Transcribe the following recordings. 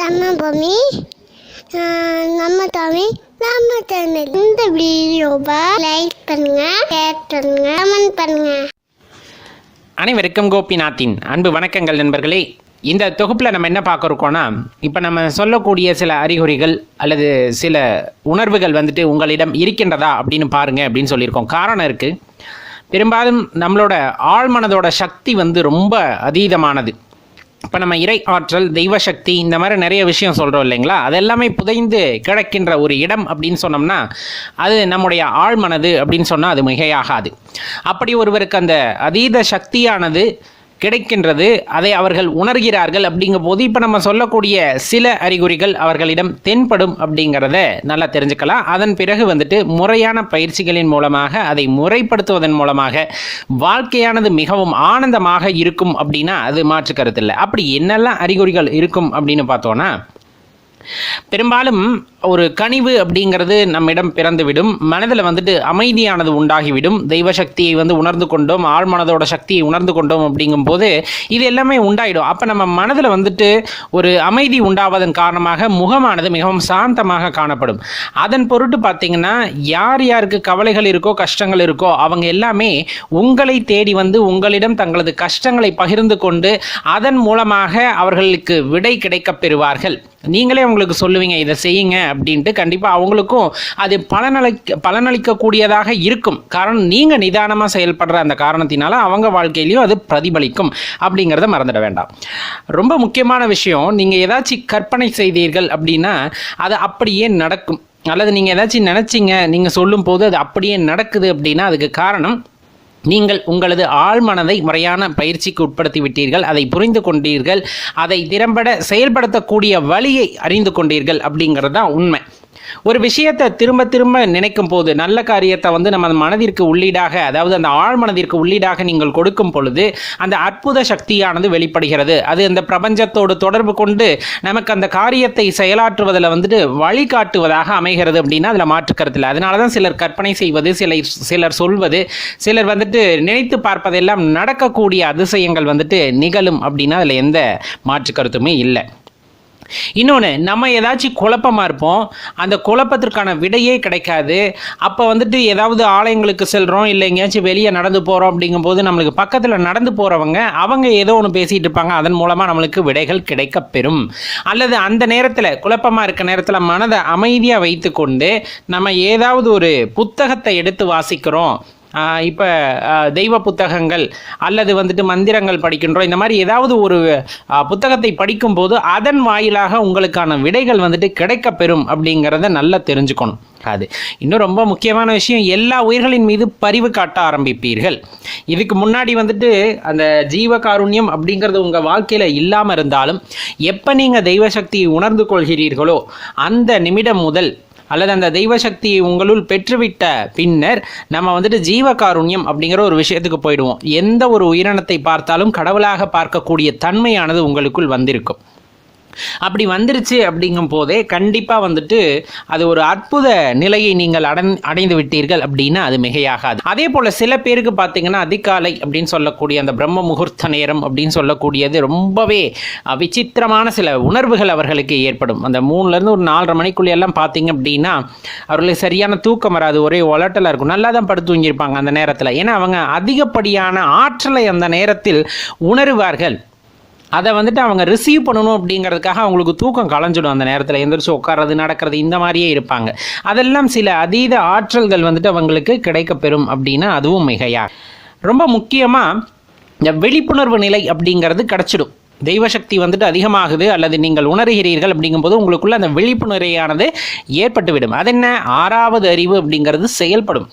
நம்ம பூமி நம்ம தமிழ் நம்ம சேனல் இந்த வீடியோவை லைக் பண்ணுங்க ஷேர் பண்ணுங்க கமெண்ட் பண்ணுங்க. அனைவருக்கும் கோபிநாத்தின் அன்பு வணக்கங்கள் நண்பர்களே. இந்த தொகுப்பில் நம்ம என்ன பார்க்க இப்போ நம்ம சொல்லக்கூடிய சில அறிகுறிகள் அல்லது சில உணர்வுகள் வந்துட்டு உங்களிடம் இருக்கின்றதா அப்படின்னு பாருங்க அப்படின்னு சொல்லியிருக்கோம். காரணம் இருக்குது பெரும்பாலும் நம்மளோட ஆழ்மனதோட சக்தி வந்து ரொம்ப அதீதமானது. இப்போ நம்ம இறை ஆற்றல் தெய்வ சக்தி இந்த மாதிரி நிறைய விஷயம் சொல்கிறோம் இல்லைங்களா? அதெல்லாமே புதைந்து கிடக்கின்ற ஒரு இடம் அப்படின்னு சொன்னோம்னா அது நம்முடைய ஆழ்மனது அப்படின்னு சொன்னால் அது மிகையாகாது. அப்படி ஒருவருக்கு அந்த அதீத சக்தியானது கிடைக்கின்றது. அதை அவர்கள் உணர்கிறார்கள் அப்படிங்கும் போது இப்போ நம்ம சொல்லக்கூடிய சில அறிகுறிகள் அவர்களிடம் தென்படும் அப்படிங்கிறத நல்லா தெரிஞ்சுக்கலாம். அதன் பிறகு வந்துட்டு முறையான பயிற்சிகளின் மூலமாக அதை முறைப்படுத்துவதன் மூலமாக வாழ்க்கையானது மிகவும் ஆனந்தமாக இருக்கும் அப்படின்னா அது மாற்று கருத்தில்லை அப்படி என்னெல்லாம் அறிகுறிகள் இருக்கும் அப்படின்னு பார்த்தோன்னா பெரும்பாலும் ஒரு கனிவு அப்படிங்கிறது நம்மிடம் பிறந்துவிடும். மனதில் வந்துட்டு அமைதியானது உண்டாகிவிடும். தெய்வ சக்தியை வந்து உணர்ந்து கொண்டோம் ஆழ்மனதோட சக்தியை உணர்ந்து கொண்டோம் அப்படிங்கும்போது இது எல்லாமே உண்டாயிடும். அப்போ நம்ம மனதில் வந்துட்டு ஒரு அமைதி உண்டாவதன் காரணமாக முகமானது மிகவும் சாந்தமாக காணப்படும். அதன் பொருட்டு பார்த்தீங்கன்னா யார் யாருக்கு கவலைகள் இருக்கோ கஷ்டங்கள் இருக்கோ அவங்க எல்லாமே உங்களை தேடி வந்து உங்களிடம் தங்களது கஷ்டங்களை பகிர்ந்து கொண்டு அதன் மூலமாக அவர்களுக்கு விடை கிடைக்கப் பெறுவார்கள். நீங்களே மற்றவங்களுக்கு சொல்லுவீங்க இதை செய்யுங்க அப்படின்ட்டு கண்டிப்பாக அவங்களுக்கும் அது பலனளிக்க பலனளிக்கக்கூடியதாக இருக்கும். காரணம் நீங்கள் நிதானமாக செயல்படுற அந்த காரணத்தினால அவங்க வாழ்க்கையிலையும் அது பிரதிபலிக்கும் அப்படிங்கிறத மறந்துட வேண்டாம். ரொம்ப முக்கியமான விஷயம் நீங்கள் ஏதாச்சும் கற்பனை செய்தீர்கள் அப்படின்னா அது அப்படியே நடக்கும். அல்லது நீங்கள் ஏதாச்சும் நினச்சிங்க நீங்கள் சொல்லும் போது அது அப்படியே நடக்குது அப்படின்னா அதுக்கு காரணம் நீங்கள் உங்களது ஆழ்மனதை முறையான பயிற்சிக்கு உட்படுத்தி விட்டீர்கள் அதை புரிந்து கொண்டீர்கள் அதை திறம்பட செயல்படுத்தக்கூடிய வழியை அறிந்து கொண்டீர்கள் அப்படிங்கிறது தான் உண்மை. ஒரு விஷயத்தை திரும்ப திரும்ப நினைக்கும் போது நல்ல காரியத்தை வந்து நம்ம மனதிற்கு உள்ளீடாக அதாவது அந்த ஆழ்மனதிற்கு உள்ளீடாக நீங்கள் கொடுக்கும் பொழுது அந்த அற்புத சக்தியானது வெளிப்படுகிறது. அது அந்த பிரபஞ்சத்தோடு தொடர்பு கொண்டு நமக்கு அந்த காரியத்தை செயலாற்றுவதில் வந்துட்டு வழிகாட்டுவதாக அமைகிறது அப்படின்னா அதில் மாற்றுக்கருத்தில் அதனால தான் சிலர் கற்பனை செய்வது சிலர் சிலர் சொல்வது சிலர் வந்துட்டு நினைத்து பார்ப்பதெல்லாம் நடக்கக்கூடிய அதிசயங்கள் வந்துட்டு நிகழும் அப்படின்னா அதில் எந்த மாற்று கருத்துமே இல்லை. இன்னொன்று நம்ம ஏதாச்சும் குழப்பமாக இருப்போம். அந்த குழப்பத்திற்கான விடையே கிடைக்காது. அப்போ வந்துட்டு ஏதாவது ஆலயங்களுக்கு செல்கிறோம் இல்லை எங்கேயாச்சும் வெளியே நடந்து போகிறோம் அப்படிங்கும்போது நம்மளுக்கு பக்கத்தில் நடந்து போகிறவங்க அவங்க ஏதோ ஒன்று பேசிகிட்டு இருப்பாங்க. அதன் மூலமாக நம்மளுக்கு விடைகள் கிடைக்கப் பெறும். அல்லது அந்த நேரத்தில் குழப்பமாக இருக்க நேரத்தில் மனதை அமைதியாக வைத்துக்கொண்டு நம்ம ஏதாவது ஒரு புத்தகத்தை எடுத்து வாசிக்கிறோம். இப்போ தெய்வ புத்தகங்கள் அல்லது வந்துட்டு மந்திரங்கள் படிக்கின்றோம். இந்த மாதிரி ஏதாவது ஒரு புத்தகத்தை படிக்கும்போது அதன் வாயிலாக உங்களுக்கான விடைகள் வந்துட்டு கிடைக்கப்பெறும் அப்படிங்கிறத நல்லா தெரிஞ்சுக்கணும். அது இன்னும் ரொம்ப முக்கியமான விஷயம் எல்லா உயிர்களின் மீது பரிவு காட்ட ஆரம்பிப்பீர்கள். இதுக்கு முன்னாடி வந்துட்டு அந்த ஜீவ காருண்யம் அப்படிங்கிறது உங்கள் வாழ்க்கையில் இல்லாமல் இருந்தாலும் எப்போ நீங்கள் தெய்வ சக்தியை உணர்ந்து கொள்கிறீர்களோ அந்த நிமிடம் முதல் அல்லது அந்த தெய்வ சக்தியை உங்களுள் பெற்றுவிட்ட பின்னர் நம்ம வந்துட்டு ஜீவகாருண்யம் அப்படிங்கிற ஒரு விஷயத்துக்கு போயிடுவோம். எந்த ஒரு உயிரினத்தை பார்த்தாலும் கடவுளாக பார்க்கக்கூடிய தன்மையானது உங்களுக்குள் வந்திருக்கும். அப்படி வந்துருச்சு அப்படிங்கும் போதே கண்டிப்பாக வந்துட்டு அது ஒரு அற்புத நிலையை நீங்கள் அடன் அடைந்து விட்டீர்கள் அப்படின்னா அது மிகையாகாது. அதே போல் சில பேருக்கு பார்த்தீங்கன்னா அதிகாலை அப்படின்னு சொல்லக்கூடிய அந்த பிரம்ம முகூர்த்த நேரம் அப்படின்னு சொல்லக்கூடியது ரொம்பவே விசித்திரமான சில உணர்வுகள் அவர்களுக்கு ஏற்படும். அந்த மூணுலேருந்து ஒரு நாலரை மணிக்குள்ளே எல்லாம் பார்த்தீங்க அப்படின்னா அவர்களுக்கு சரியான தூக்கம் வராது. ஒரே ஒலட்டலாக இருக்கும். நல்லா தான் படுத்து தூங்கியிருப்பாங்க அந்த நேரத்தில். ஏன்னா அவங்க அதிகப்படியான ஆற்றலை அந்த நேரத்தில் உணருவார்கள். அதை வந்துட்டு அவங்க ரிசீவ் பண்ணணும் அப்படிங்கிறதுக்காக அவங்களுக்கு தூக்கம் களைஞ்சிடும் அந்த நேரத்தில். எந்திரிச்சு உட்கார்றது நடக்கிறது இந்த மாதிரியே இருப்பாங்க. அதெல்லாம் சில அதீத ஆற்றல்கள் வந்துட்டு அவங்களுக்கு கிடைக்கப்பெறும் அப்படின்னா அதுவும் மிகையா. ரொம்ப முக்கியமாக இந்த விழிப்புணர்வு நிலை அப்படிங்கிறது கிடச்சிடும். தெய்வசக்தி வந்துட்டு அதிகமாகுது அல்லது நீங்கள் உணர்கிறீர்கள் அப்படிங்கும்போது உங்களுக்குள்ள அந்த விழிப்புணர்வையானது ஏற்பட்டுவிடும். அது என்ன ஆறாவது அறிவு அப்படிங்கிறது செயல்படும்.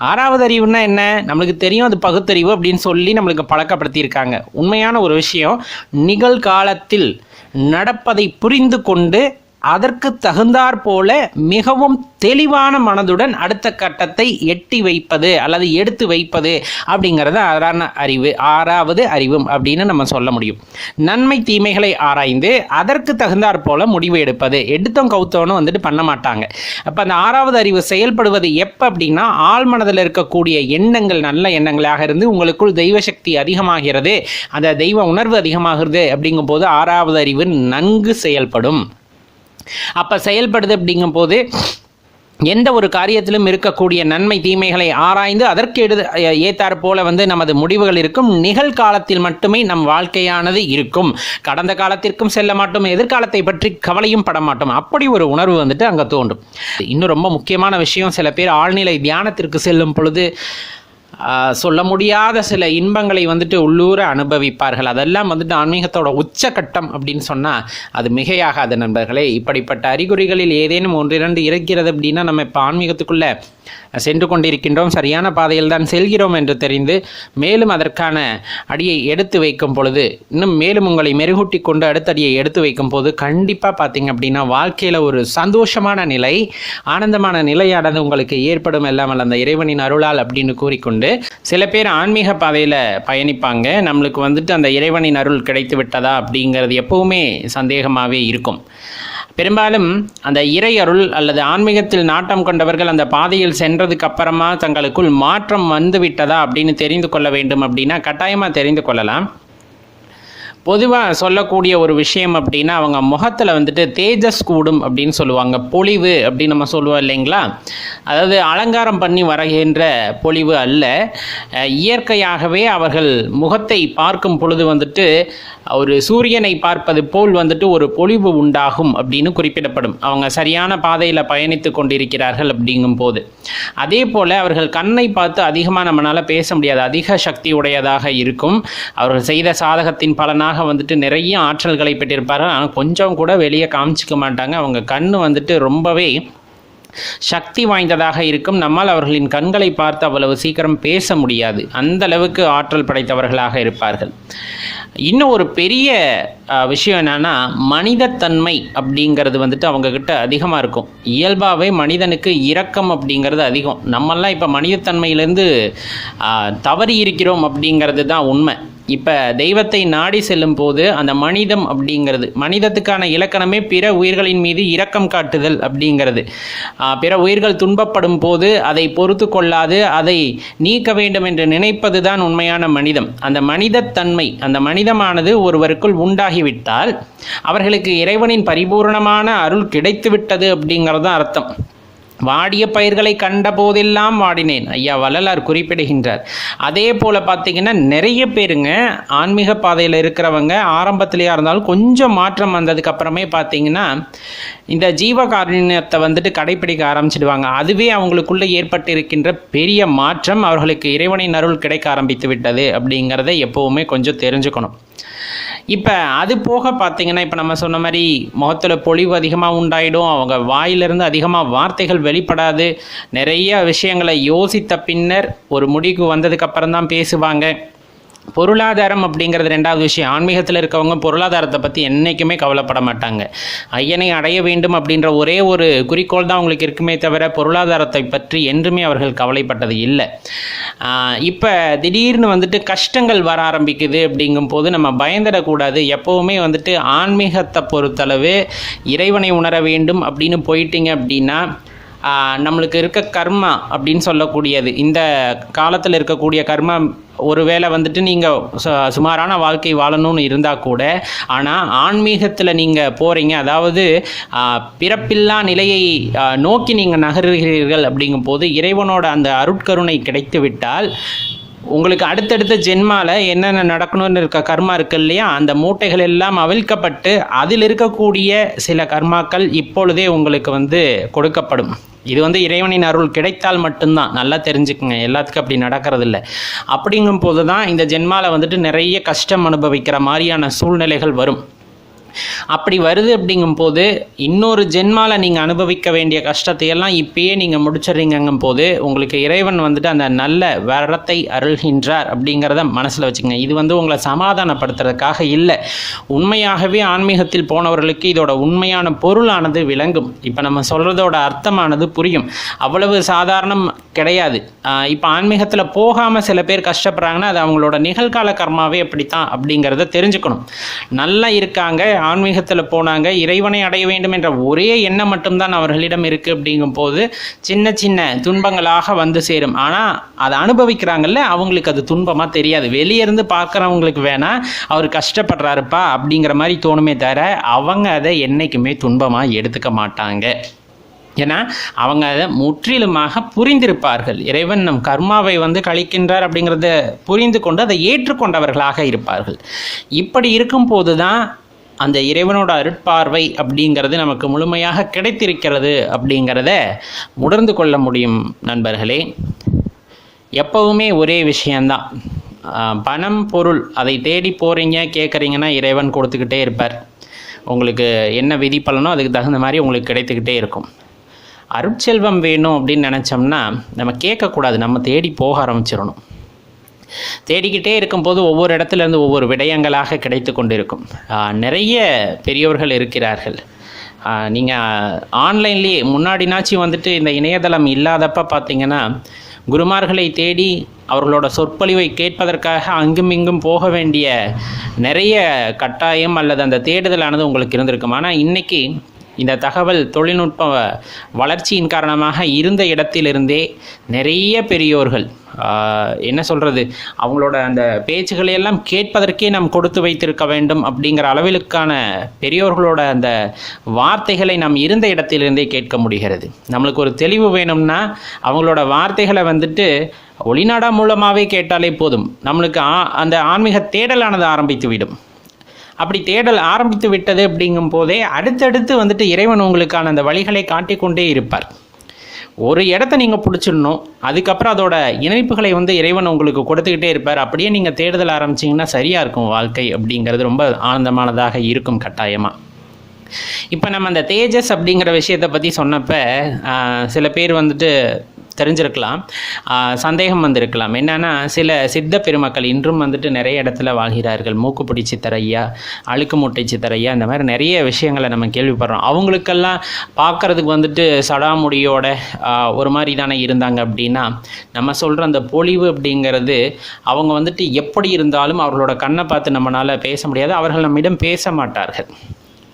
ஆறாவது அறிவுனா என்ன? நம்மளுக்கு தெரியும் அது பகுத்தறிவு அப்படின்னு சொல்லி நம்மளுக்கு பழக்கப்படுத்தியிருக்காங்க. உண்மையான ஒரு விஷயம் நிகழ்காலத்தில் நடப்பதை புரிந்து கொண்டு அதற்கு தகுந்தாற் போல மிகவும் தெளிவான மனதுடன் அடுத்த கட்டத்தை எட்டி வைப்பது அல்லது எடுத்து வைப்பது அப்படிங்கிறது ஆறான அறிவு ஆறாவது அறிவும் அப்படின்னு நம்ம சொல்ல முடியும். நன்மை தீமைகளை ஆராய்ந்து அதற்கு தகுந்தாற் போல முடிவு எடுப்பது. எடுத்தோம் கவுத்தோன்னு வந்துட்டு பண்ண மாட்டாங்க. அப்போ அந்த ஆறாவது அறிவு செயல்படுவது எப்போ அப்படின்னா ஆழ்மனதில் இருக்கக்கூடிய எண்ணங்கள் நல்ல எண்ணங்களாக இருந்து உங்களுக்குள் தெய்வ சக்தி அதிகமாகிறது. அந்த தெய்வ உணர்வு அதிகமாகிறது அப்படிங்கும்போது ஆறாவது அறிவு நன்கு செயல்படும். அப்போ செயல்படுது அப்படிங்கும்போது எந்த ஒரு காரியத்திலும் இருக்கக்கூடிய நன்மை தீமைகளை ஆராய்ந்து அதற்கு எடு ஏத்தாற் போல வந்து நமது முடிவுகள் இருக்கும். நிகழ்காலத்தில் மட்டுமே நம் வாழ்க்கையானது இருக்கும். கடந்த காலத்திற்கும் செல்ல மாட்டோம். எதிர்காலத்தை பற்றி கவலையும் பட மாட்டோம். அப்படி ஒரு உணர்வு வந்துட்டு அங்கே தோன்றும். இன்னும் ரொம்ப முக்கியமான விஷயம் சில பேர் ஆழ்நிலை தியானத்திற்கு செல்லும் பொழுது சொல்ல முடியாத சில இன்பங்களை வந்துட்டு உள்ளூர அனுபவிப்பார்கள். அதெல்லாம் வந்துட்டு ஆன்மீகத்தோட உச்சக்கட்டம் அப்படின்னு சொன்னால் அது மிகையாகாது நண்பர்களே. இப்படிப்பட்ட அறிகுறிகளில் ஏதேனும் ஒன்றிரண்டு இருக்கிறது அப்படின்னா நம்ம இப்போ ஆன்மீகத்துக்குள்ளே சென்று கொண்டிருக்கின்றோம். சரியான பாதையில் தான் செல்கிறோம் என்று தெரிந்து மேலும் அதற்கான அடியை எடுத்து வைக்கும் பொழுது இன்னும் மேலும் உங்களை மெருகூட்டி கொண்டு அடுத்த அடியை எடுத்து வைக்கும் போது கண்டிப்பாக பார்த்தீங்க அப்படின்னா வாழ்க்கையில் ஒரு சந்தோஷமான நிலை ஆனந்தமான நிலையானது உங்களுக்கு ஏற்படும். இல்லாமல் அந்த இறைவனின் அருளால் அப்படின்னு கூறிக்கொண்டு சில பேர் ஆன்மீக பாதையில் பயணிப்பாங்க. நம்மளுக்கு வந்துட்டு அந்த இறைவனின் அருள் கிடைத்து விட்டதா அப்படிங்கிறது எப்பவுமே சந்தேகமாகவே இருக்கும். பெரும்பாலும் அந்த இறை அருள் அல்லது ஆன்மீகத்தில் நாட்டம் கொண்டவர்கள் அந்த பாதையில் சென்றதுக்கு அப்புறமா தங்களுக்குள் மாற்றம் வந்து விட்டதா அப்படின்னு தெரிந்து கொள்ள வேண்டும் அப்படின்னா கட்டாயமாக தெரிந்து கொள்ளலாம். பொதுவாக சொல்லக்கூடிய ஒரு விஷயம் அப்படின்னா அவங்க முகத்தில் வந்துட்டு தேஜஸ் கூடும் அப்படின்னு சொல்லுவாங்க. பொலிவு அப்படின்னு நம்ம சொல்லுவோம் இல்லைங்களா? அதாவது அலங்காரம் பண்ணி வருகின்ற பொலிவு அல்ல. இயற்கையாகவே அவர்கள் முகத்தை பார்க்கும் பொழுது வந்துட்டு ஒரு சூரியனை பார்ப்பது போல் வந்துட்டு ஒரு பொலிவு உண்டாகும் அப்படின்னு குறிப்பிடப்படும். அவங்க சரியான பாதையில் பயணித்து கொண்டிருக்கிறார்கள் அப்படிங்கும் போது அதே போல் அவர்கள் கண்ணை பார்த்து அதிகமாக நம்மளால் பேச முடியாது. அதிக சக்தி உடையதாக இருக்கும். அவர்கள் செய்த சாதகத்தின் பலனாக வந்துட்டு நிறைய ஆற்றல்களை பெற்றிருப்பார்கள். ஆனால் கொஞ்சம் கூட வெளியே காமிச்சிக்க மாட்டாங்க. அவங்க கண் வந்துட்டு ரொம்பவே சக்தி வாய்ந்ததாக இருக்கும். நம்மால் அவர்களின் கண்களை பார்த்து அவ்வளவு சீக்கிரம் பேச முடியாது. அந்த அளவுக்கு ஆற்றல் படைத்தவர்களாக இருப்பார்கள். இன்னும் ஒரு பெரிய விஷயம் என்னன்னா மனிதத்தன்மை அப்படிங்கிறது வந்துட்டு அவங்க கிட்ட அதிகமாக இருக்கும். இயல்பாகவே மனிதனுக்கு இரக்கம் அப்படிங்கிறது அதிகம். நம்மெல்லாம் இப்போ மனிதத்தன்மையிலேருந்து தவறி இருக்கிறோம் அப்படிங்கிறது தான் உண்மை. இப்போ தெய்வத்தை நாடி செல்லும் போது அந்த மனிதம் அப்படிங்கிறது மனிதத்துக்கான இலக்கணமே பிற உயிர்களின் மீது இரக்கம் காட்டுதல் அப்படிங்கிறது. பிற உயிர்கள் துன்பப்படும் போது அதை பொறுத்து கொள்ளாது அதை நீக்க வேண்டும் என்று நினைப்பது தான் உண்மையான மனிதம். அந்த மனிதத்தன்மை அந்த மனிதமானது ஒருவருக்குள் உண்டாகிவிட்டால் அவர்களுக்கு இறைவனின் பரிபூரணமான அருள் கிடைத்துவிட்டது அப்படிங்கிறது தான் அர்த்தம். வாடிய பயிர்களை கண்ட போதெல்லாம் வாடினேன். ஐயா வள்ளலார் குறிப்பிடுகின்றார். அதே போல் பார்த்தீங்கன்னா நிறைய பேருங்க ஆன்மீக பாதையில் இருக்கிறவங்க ஆரம்பத்திலேயா இருந்தாலும் கொஞ்சம் மாற்றம் வந்ததுக்கு அப்புறமே பார்த்தீங்கன்னா இந்த ஜீவகாருண்யத்தை வந்துட்டு கடைப்பிடிக்க ஆரம்பிச்சிடுவாங்க. அதுவே அவங்களுக்குள்ள ஏற்பட்டிருக்கின்ற பெரிய மாற்றம் அவர்களுக்கு இறைவனின் அருள் கிடைக்க ஆரம்பித்து விட்டது அப்படிங்கிறத எப்போவுமே கொஞ்சம் தெரிஞ்சுக்கணும். இப்போ அது போக பார்த்தீங்கன்னா இப்போ நம்ம சொன்ன மாதிரி முகத்தில் பொழிவு அதிகமாக உண்டாயிடும் அவங்க வாயிலிருந்து அதிகமாக வார்த்தைகள் வெளிப்படாது. நிறைய விஷயங்களை யோசித்த பின்னர் ஒரு முடிவுக்கு வந்ததுக்கு அப்புறம் தான் பேசுவாங்க. பொருளாதாரம் அப்படிங்கிறது ரெண்டாவது விஷயம். ஆன்மீகத்தில் இருக்கவங்க பொருளாதாரத்தை பற்றி என்றைக்குமே கவலைப்பட மாட்டாங்க. ஐயனை அடைய வேண்டும் அப்படின்ற ஒரே ஒரு குறிக்கோள் தான் அவங்களுக்கு இருக்குமே தவிர பொருளாதாரத்தை பற்றி என்றுமே அவர்கள் கவலைப்பட்டது இல்லை. இப்போ திடீர்னு வந்துட்டு கஷ்டங்கள் வர ஆரம்பிக்குது அப்படிங்கும் போது நம்ம பயந்துடக்கூடாது. எப்போவுமே வந்துட்டு ஆன்மீகத்தை பொறுத்தளவு இறைவனை உணர வேண்டும் அப்படின்னு போயிட்டீங்க அப்படின்னா நம்மளுக்கு இருக்க கர்மா அப்படின்னு சொல்லக்கூடியது. இந்த காலத்தில் இருக்கக்கூடிய கர்மா ஒருவேளை வந்துட்டு நீங்கள் சுமாரான வாழ்க்கை வாழணும்னு இருந்தால் கூட ஆனால் ஆன்மீகத்தில் நீங்கள் போகிறீங்க அதாவது பிறப்பில்லா நிலையை நோக்கி நீங்கள் நகருகிறீர்கள் அப்படிங்கும்போது இறைவனோட அந்த அருட்கருணை கிடைத்து விட்டால் உங்களுக்கு அடுத்தடுத்த ஜென்மால என்னென்ன நடக்கணும்னு இருக்க கர்மா இருக்கு இல்லையா அந்த மூட்டைகள் எல்லாம் அவிழ்க்கப்பட்டு அதில் இருக்கக்கூடிய சில கர்மாக்கள் இப்பொழுதே உங்களுக்கு வந்து கொடுக்கப்படும். இது வந்து இறைவனின் அருள் கிடைத்தால் மட்டும்தான். நல்லா தெரிஞ்சுக்குங்க. எல்லாத்துக்கும் அப்படி நடக்கிறது இல்லை அப்படிங்கும் போது தான் இந்த ஜென்மால வந்துட்டு நிறைய கஷ்டம் அனுபவிக்கிற மாதிரியான சூழ்நிலைகள் வரும். அப்படி வருது அப்படிங்கும்போது இன்னொரு ஜென்மால நீங்கள் அனுபவிக்க வேண்டிய கஷ்டத்தை எல்லாம் இப்பயே நீங்கள் முடிச்சிடுறீங்கங்கும் போது உங்களுக்கு இறைவன் வந்துட்டு அந்த நல்ல வரத்தை அருள்கின்றார் அப்படிங்கிறத மனசில் வச்சுக்கங்க. இது வந்து உங்களை சமாதானப்படுத்துறதுக்காக இல்லை. உண்மையாகவே ஆன்மீகத்தில் போனவர்களுக்கு இதோட உண்மையான பொருளானது விளங்கும். இப்போ நம்ம சொல்கிறதோட அர்த்தமானது புரியும். அவ்வளவு சாதாரணம் கிடையாது. இப்போ ஆன்மீகத்தில் போகாமல் சில பேர் கஷ்டப்படுறாங்கன்னா அது அவங்களோட நிகழ்கால கர்மாவே அப்படித்தான் அப்படிங்கிறத தெரிஞ்சுக்கணும். நல்லா இருக்காங்க ஆன்மீகத்தில் போனாங்க. இறைவனை அடைய வேண்டும் என்ற ஒரே எண்ணம் மட்டும்தான் அவர்களிடம் இருக்குது அப்படிங்கும்போது சின்ன சின்ன துன்பங்களாக வந்து சேரும். ஆனால் அதை அனுபவிக்கிறாங்கல்ல அவங்களுக்கு அது துன்பமாக தெரியாது. வெளியே இருந்து பார்க்குறவங்களுக்கு வேணால் அவர் கஷ்டப்படுறாருப்பா அப்படிங்கிற மாதிரி தோணுமே தவிர அவங்க அதை என்றைக்குமே துன்பமாக எடுத்துக்க மாட்டாங்க. ஏன்னா அவங்க அதை முற்றிலுமாக புரிந்திருப்பார்கள். இறைவன் நம் கர்மாவை வந்து கழிக்கின்றார் அப்படிங்கிறத புரிந்து கொண்டு அதை ஏற்றுக்கொண்டவர்களாக இருப்பார்கள். இப்படி இருக்கும்போது தான் அந்த இறைவனோட அருட்பார்வை அப்படிங்கிறது நமக்கு முழுமையாக கிடைத்திருக்கிறது அப்படிங்கிறத உணர்ந்து கொள்ள முடியும் நண்பர்களே. எப்பவுமே ஒரே விஷயந்தான் பணம் பொருள் அதை தேடி போகிறீங்க கேட்குறீங்கன்னா இறைவன் கொடுத்துக்கிட்டே இருப்பார். உங்களுக்கு என்ன விதி பலனோ அதுக்கு தகுந்த மாதிரி உங்களுக்கு கிடைத்துக்கிட்டே இருக்கும். அருட்செல்வம் வேணும் அப்படின்னு நினச்சோம்னா நம்ம கேட்கக்கூடாது நம்ம தேடி போக ஆரம்பிச்சிடணும். தேடிக்கிட்டே இருக்கும்போது ஒவ்வொரு இடத்துல இருந்து ஒவ்வொரு விடயங்களாக கிடைத்து கொண்டிருக்கும். நிறைய பெரியோர்கள் இருக்கிறார்கள். நீங்கள் ஆன்லைன்லேயே முன்னாடினாச்சும் வந்துட்டு இந்த இணையதளம் இல்லாதப்ப பார்த்தீங்கன்னா குருமார்களை தேடி அவர்களோட சொற்பொழிவை கேட்பதற்காக அங்கும் இங்கும் போக வேண்டிய நிறைய கட்டாயம் அல்லது அந்த தேடுதலானது உங்களுக்கு இருந்திருக்கும். ஆனால் இன்னைக்கு இந்த தகவல் தொழில்நுட்ப வளர்ச்சியின் காரணமாக இருந்த இடத்திலிருந்தே நிறைய பெரியோர்கள் என்ன சொல்கிறது அவங்களோட அந்த பேச்சுகளை எல்லாம் கேட்பதற்கே நாம் கொடுத்து வைத்திருக்க வேண்டும் அப்படிங்கிற அளவிலுக்கான பெரியோர்களோட அந்த வார்த்தைகளை நாம் இருந்த இடத்திலிருந்தே கேட்க முடிகிறது. நம்மளுக்கு ஒரு தெளிவு வேணும்னா அவங்களோட வார்த்தைகளை வந்துட்டு ஒளிநாடா மூலமாகவே கேட்டாலே போதும். நம்மளுக்கு ஆ- அந்த ஆன்மீக தேடலானது ஆரம்பித்து விடும். அப்படி தேடல் ஆரம்பித்து விட்டது அப்படிங்கும் போதே அடுத்தடுத்து வந்துட்டு இறைவன் உங்களுக்கான அந்த வழிகளை காட்டிக்கொண்டே இருப்பார். ஒரு இடத்த நீங்கள் பிடிச்சிடணும் அதுக்கப்புறம் அதோட இணைப்புகளை வந்து இறைவன் உங்களுக்கு கொடுத்துக்கிட்டே இருப்பார். அப்படியே நீங்கள் தேடுதல் ஆரம்பிச்சிங்கன்னா சரியாக இருக்கும் வாழ்க்கை அப்படிங்கிறது ரொம்ப ஆனந்தமானதாக இருக்கும் கட்டாயமாக இப்போ நம்ம அந்த தேஜஸ் அப்படிங்கிற விஷயத்தை பற்றி சொன்னப்போ சில பேர் வந்துட்டு தெரிஞ்சிருக்கலாம். சந்தேகம் வந்திருக்கலாம். என்னன்னா சில சித்த பெருமக்கள் இன்றும் வந்துட்டு நிறைய இடத்துல வாழ்கிறார்கள். மூக்குப்பிடி சித்தரையா அழுக்கு மூட்டை சித்தரையா இந்த மாதிரி நிறைய விஷயங்களை நம்ம கேள்விப்படுறோம். அவங்களுக்கெல்லாம் பார்க்கறதுக்கு வந்துட்டு சடாமுடியோட ஒரு மாதிரி தானே இருந்தாங்க அப்படின்னா நம்ம சொல்கிற அந்த பொழிவு அப்படிங்கிறது அவங்க வந்துட்டு எப்படி இருந்தாலும் அவர்களோட கண்ணை பார்த்து நம்மளால் பேச முடியாது. அவர்கள் நம்மிடம் பேச மாட்டார்கள்.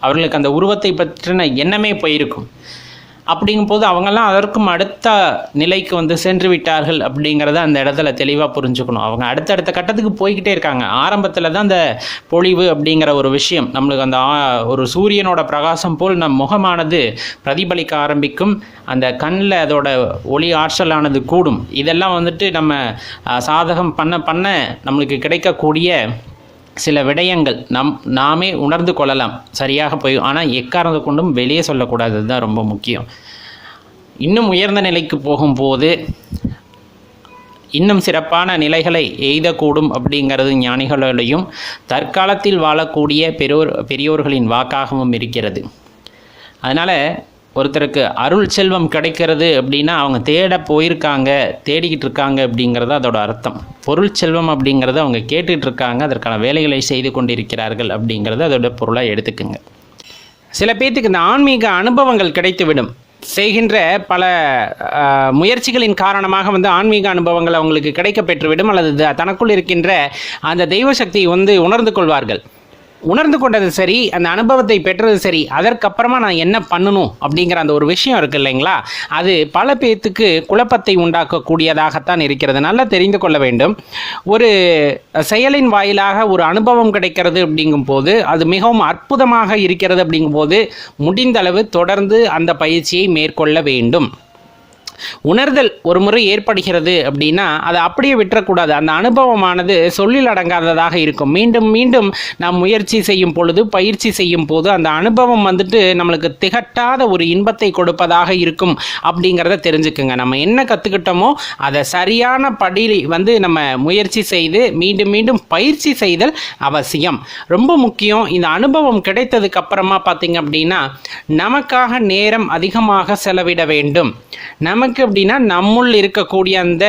அவர்களுக்கு அந்த உருவத்தை பற்றின எண்ணமே போயிருக்கும். அப்படிங்கும்போது அவங்கெல்லாம் அதற்கும் அடுத்த நிலைக்கு வந்து சென்று விட்டார்கள் அப்படிங்கிறத அந்த இடத்துல தெளிவாக புரிஞ்சுக்கணும். அவங்க அடுத்தடுத்த கட்டத்துக்கு போய்கிட்டே இருக்காங்க. ஆரம்பத்தில் தான் அந்த பொழிவு அப்படிங்கிற ஒரு விஷயம். நம்மளுக்கு அந்த ஒரு சூரியனோட பிரகாசம் போல் நம் முகமானது பிரதிபலிக்க ஆரம்பிக்கும். அந்த கண்ணில் அதோட ஒளி ஆற்றலானது கூடும். இதெல்லாம் வந்துட்டு நம்ம சாதகம் பண்ண பண்ண நம்மளுக்கு கிடைக்கக்கூடிய சில விடயங்கள் நம் நாமே உணர்ந்து கொள்ளலாம். சரியாக போய் ஆனால் எக்காரணத்தை கொண்டும் வெளியே சொல்லக்கூடாது. தான் ரொம்ப முக்கியம். இன்னும் உயர்ந்த நிலைக்கு போகும்போது இன்னும் சிறப்பான நிலைகளை எய்தக்கூடும் அப்படிங்கிறது ஞானிகளோடையும் தற்காலத்தில் வாழக்கூடிய பெரியோர் பெரியோர்களின் வாக்காகவும் இருக்கிறது. அதனால் ஒருத்தருக்கு அருள் செல்வம் கிடைக்கிறது அப்படின்னா அவங்க தேட போயிருக்காங்க தேடிக்கிட்டு இருக்காங்க அப்படிங்கிறது அதோட அர்த்தம். பொருள் செல்வம் அப்படிங்கிறத அவங்க கேட்டுட்டு இருக்காங்க அதற்கான வேலைகளை செய்து கொண்டிருக்கிறார்கள் அப்படிங்கிறது அதோட பொருளாக எடுத்துக்குங்க. சில பேர்த்துக்கு இந்த ஆன்மீக அனுபவங்கள் கிடைத்துவிடும். செய்கின்ற பல முயற்சிகளின் காரணமாக வந்து ஆன்மீக அனுபவங்கள் அவங்களுக்கு கிடைக்க பெற்றுவிடும் அல்லது தனக்குள் இருக்கின்ற அந்த தெய்வ சக்தியை வந்து உணர்ந்து கொள்வார்கள். உணர்ந்து கொண்டது சரி அந்த அனுபவத்தை பெற்றது சரி அதற்கப்புறமா நான் என்ன பண்ணணும் அப்படிங்கிற அந்த ஒரு விஷயம் இருக்கு இல்லைங்களா? அது பல பேத்துக்கு குழப்பத்தை உண்டாக்கக்கூடியதாகத்தான் இருக்கிறது. நல்லா தெரிந்து கொள்ள வேண்டும். ஒரு செயலின் வாயிலாக ஒரு அனுபவம் கிடைக்கிறது அப்படிங்கும் போது அது மிகவும் அற்புதமாக இருக்கிறது அப்படிங்கும் போது முடிந்த அளவு தொடர்ந்து அந்த பயிற்சியை மேற்கொள்ள வேண்டும். உணர்தல் ஒரு முறை ஏற்படுகிறது அப்படின்னா அதை அப்படியே விட்டுறக்கூடாது. அந்த அனுபவமானது சொல்லில் அடங்காததாக இருக்கும். மீண்டும் மீண்டும் நாம் முயற்சி செய்யும் பொழுது பயிற்சி செய்யும் போது அந்த அனுபவம் வந்துட்டு நம்மளுக்கு திகட்டாத ஒரு இன்பத்தை கொடுப்பதாக இருக்கும் அப்படிங்கிறத தெரிஞ்சுக்குங்க. நம்ம என்ன கற்றுக்கிட்டோமோ அதை சரியான படியில் வந்து நம்ம முயற்சி செய்து மீண்டும் மீண்டும் பயிற்சி செய்தல் அவசியம். ரொம்ப முக்கியம் இந்த அனுபவம் கிடைத்ததுக்கு அப்புறமா பார்த்தீங்க அப்படின்னா நமக்காக நேரம் அதிகமாக செலவிட வேண்டும். நமக்கு அப்படின்னா நம்முள் இருக்கக்கூடிய அந்த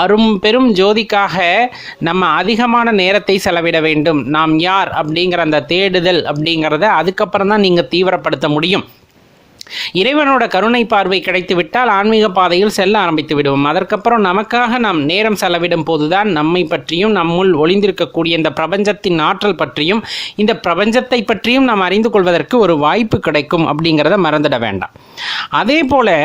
அரும் பெரும் ஜோதிக்காக நம்ம அதிகமான நேரத்தை செலவிட வேண்டும். நாம் யார் அப்படிங்கிற அந்த தேடுதல் அப்படிங்கிறத அதுக்கப்புறம் தான் நீங்கள் தீவிரப்படுத்த முடியும். இறைவனோட கருணை பார்வை கிடைத்து விட்டால் ஆன்மீக பாதையில் செல்ல ஆரம்பித்து விடுவோம். அதற்கப்புறம் நமக்காக நாம் நேரம் செலவிடும் போதுதான் நம்மை பற்றியும் நம்முள் ஒளிந்திருக்கக்கூடிய இந்த பிரபஞ்சத்தின் ஆற்றல் பற்றியும் இந்த பிரபஞ்சத்தை பற்றியும் நாம் அறிந்து கொள்வதற்கு ஒரு வாய்ப்பு கிடைக்கும் அப்படிங்கிறத மறந்துட வேண்டாம். அதே போல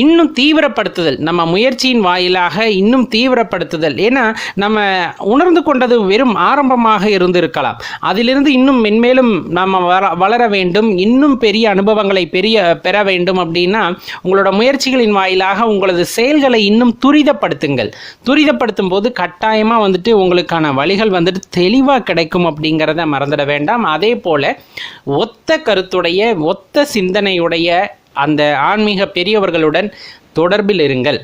இன்னும் தீவிரப்படுத்துதல். நம்ம முயற்சியின் வாயிலாக இன்னும் தீவிரப்படுத்துதல். ஏன்னா நம்ம உணர்ந்து கொண்டது வெறும் ஆரம்பமாக இருந்திருக்கலாம். அதிலிருந்து இன்னும் மென்மேலும் நம்ம வர வளர வேண்டும். இன்னும் பெரிய அனுபவங்களை பெரிய பெற வேண்டும் அப்படின்னா உங்களோட முயற்சிகளின் வாயிலாக உங்களது செயல்களை இன்னும் துரிதப்படுத்துங்கள். துரிதப்படுத்தும் போது கட்டாயமாக வந்துட்டு உங்களுக்கான வழிகள் வந்துட்டு தெளிவாக கிடைக்கும் அப்படிங்கிறத மறந்துட வேண்டாம். அதே போல் ஒத்த கருத்துடைய ஒத்த சிந்தனையுடைய அந்த ஆன்மீக பெரியவர்களுடன் தொடர்பில் இருங்கள்.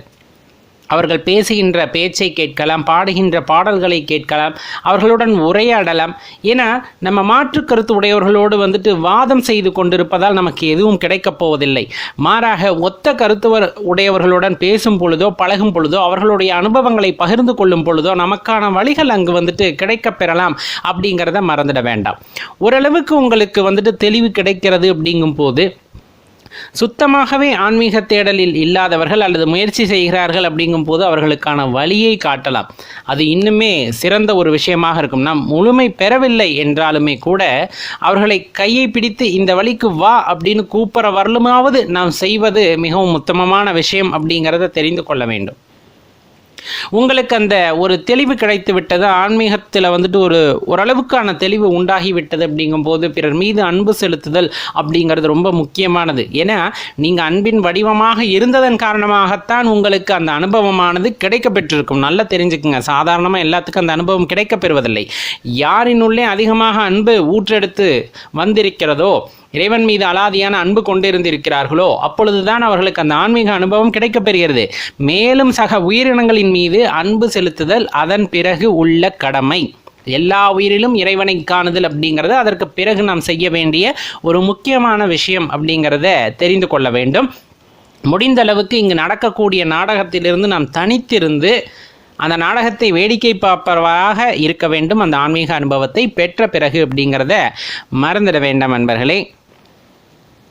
அவர்கள் பேசுகின்ற பேச்சை கேட்கலாம் பாடுகின்ற பாடல்களை கேட்கலாம் அவர்களுடன் உரையாடலாம். ஏன்னா நம்ம மாற்று கருத்து உடையவர்களோடு வந்துட்டு வாதம் செய்து கொண்டிருப்பதால் நமக்கு எதுவும் கிடைக்கப் போவதில்லை. மாறாக ஒத்த கருத்துவர் உடையவர்களுடன் பேசும் பொழுதோ பழகும் பொழுதோ அவர்களுடைய அனுபவங்களை பகிர்ந்து கொள்ளும் பொழுதோ நமக்கான வழிகள் அங்கு வந்துட்டு கிடைக்கப் பெறலாம் அப்படிங்கிறத மறந்துட வேண்டாம். ஓரளவுக்கு உங்களுக்கு வந்துட்டு தெளிவு கிடைக்கிறது அப்படிங்கும் போது சுத்தமாகவே ஆன்மீக தேடலில் இல்லாதவர்கள் அல்லது முயற்சி செய்கிறார்கள் அப்படிங்கும் போது அவர்களுக்கான வழியை காட்டலாம். அது இன்னுமே சிறந்த ஒரு விஷயமாக இருக்கும். நாம் முழுமை பெறவில்லை என்றாலுமே கூட அவர்களை கையை பிடித்து இந்த வழிக்கு வா அப்படின்னு கூப்பிட வரலுமாவது நாம் செய்வது மிகவும் உத்தமமான விஷயம் அப்படிங்கிறத தெரிந்து கொள்ள வேண்டும். உங்களுக்கு அந்த ஒரு தெளிவு கிடைத்து விட்டது ஆன்மீகத்தில் வந்துட்டு ஒரு ஓரளவுக்கான தெளிவு உண்டாகி விட்டது அப்படிங்கும்போது பிறர் மீது அன்பு செலுத்துதல் அப்படிங்கிறது ரொம்ப முக்கியமானது. ஏன்னா நீங்கள் அன்பின் வடிவமாக இருந்ததன் காரணமாகத்தான் உங்களுக்கு அந்த அனுபவமானது கிடைக்க பெற்றிருக்கும் நல்லா தெரிஞ்சுக்குங்க. சாதாரணமாக எல்லாத்துக்கும் அந்த அனுபவம் கிடைக்க பெறுவதில்லை யாரினுள்ளே அதிகமாக அன்பு ஊற்றெடுத்து வந்திருக்கிறதோ இறைவன் மீது அலாதியான அன்பு கொண்டிருந்திருக்கிறார்களோ அப்பொழுதுதான் அவர்களுக்கு அந்த ஆன்மீக அனுபவம் கிடைக்கப் பெறுகிறது மேலும் சக உயிரினங்களின் மீது அன்பு செலுத்துதல் அதன் பிறகு உள்ள கடமை. எல்லா உயிரிலும் இறைவனை காணுதல் அப்படிங்கிறது அதற்கு பிறகு நாம் செய்ய வேண்டிய ஒரு முக்கியமான விஷயம் அப்படிங்கிறத தெரிந்து கொள்ள வேண்டும். முடிந்த அளவுக்கு இங்கு நடக்கக்கூடிய நாடகத்திலிருந்து நாம் தனித்திருந்து அந்த நாடகத்தை வேடிக்கை பார்ப்பவராக இருக்க வேண்டும். அந்த ஆன்மீக அனுபவத்தை பெற்ற பிறகு அப்படிங்கிறத மறந்துட வேண்டாம் நண்பர்களே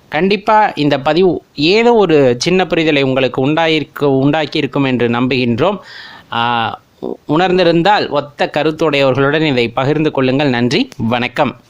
கண்டிப்பாக இந்த பதிவு ஏதோ ஒரு சின்ன புரிதலை உங்களுக்கு உண்டாயிருக்கு உண்டாக்கியிருக்கும் என்று நம்புகின்றோம். உணர்ந்திருந்தால் ஒத்த கருத்துடையவர்களுடன் இதை பகிர்ந்து கொள்ளுங்கள். நன்றி வணக்கம்.